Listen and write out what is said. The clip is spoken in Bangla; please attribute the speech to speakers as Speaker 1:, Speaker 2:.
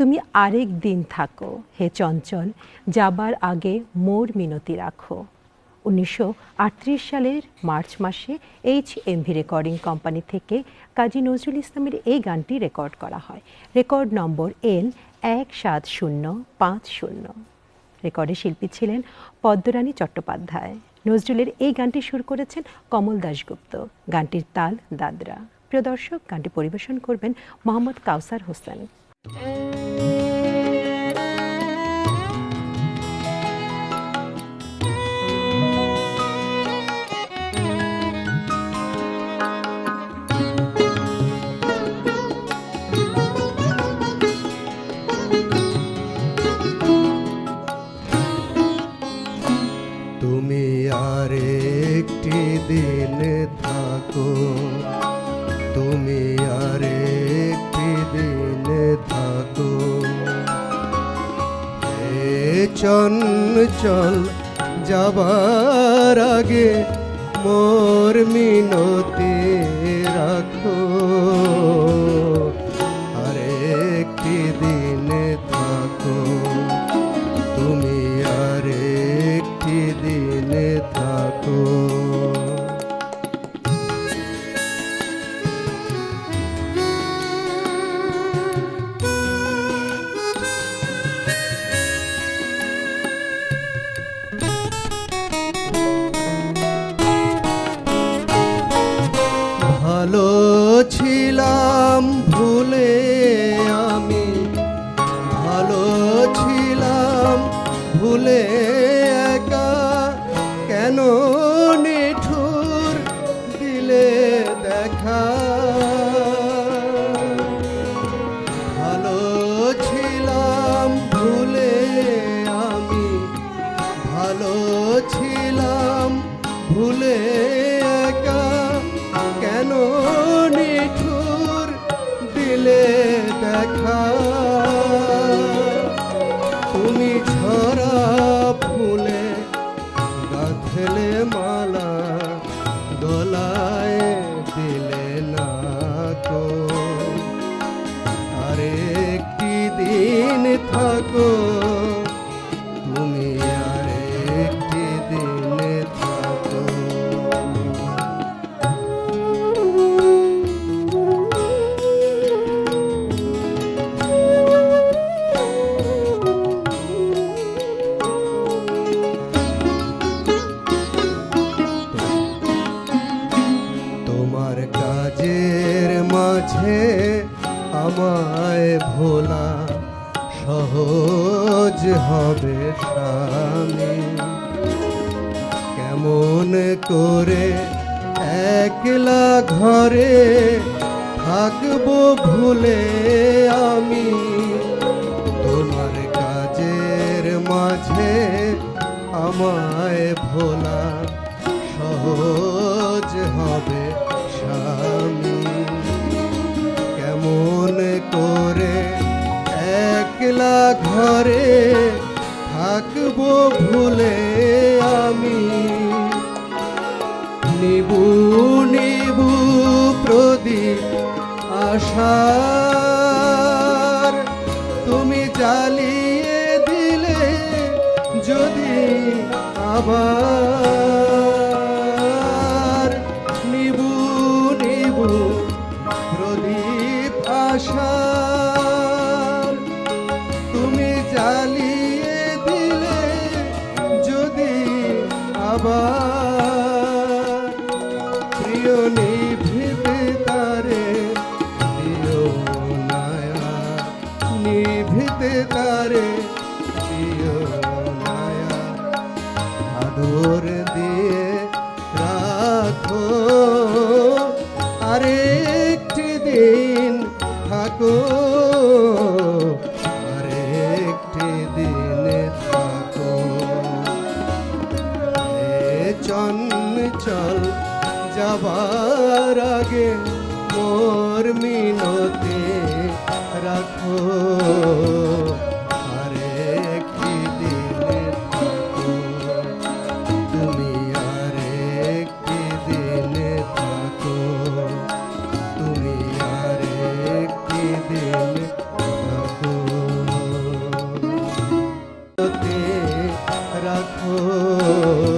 Speaker 1: তুমি আরেক দিন থাকো, হে চঞ্চল, যাবার আগে মোর মিনতি রাখো। উনিশশো আটত্রিশ সালের মার্চ মাসে এইচ এমভি রেকর্ডিং কোম্পানি থেকে কাজী নজরুল ইসলামের এই গানটি রেকর্ড করা হয়। রেকর্ড নম্বর এল এক সাত শূন্য পাঁচ শূন্য। রেকর্ডের শিল্পী ছিলেন পদ্মরানী চট্টোপাধ্যায়। নজরুলের এই গানটি সুর করেছেন কমল দাশগুপ্ত। গানটির তাল দাদরা। প্রিয় দর্শক, গানটি পরিবেশন করবেন মোহাম্মদ কাউসার হোসেন।
Speaker 2: তুমি আর একটি দিন থাকো। তুমি আর একটি দিন থাকো। চঞ্চল, যাবার আগে মোর মিনতি রাখো। দিনে থাকো। ভালো ছিলাম ನಾನು মালা গলায় দিলে না তো। আরে একটি দিন থাকো আমায় ভোলা সহজ হবে স্বামী। কেমন করে একলা ঘরে থাকব ভুলে আমি? তোমার কাজের মাঝে আমায় ভোলা থাকব ভুলে আমি। নিবু নিবু প্রদীপ আশার তুমি জ্বালিয়ে দিলে যদি আবার আবার। প্রিয় নিভিতে তারে প্রিয় তারে চল যাবার আগে মোর মিনতে রাখো রাখো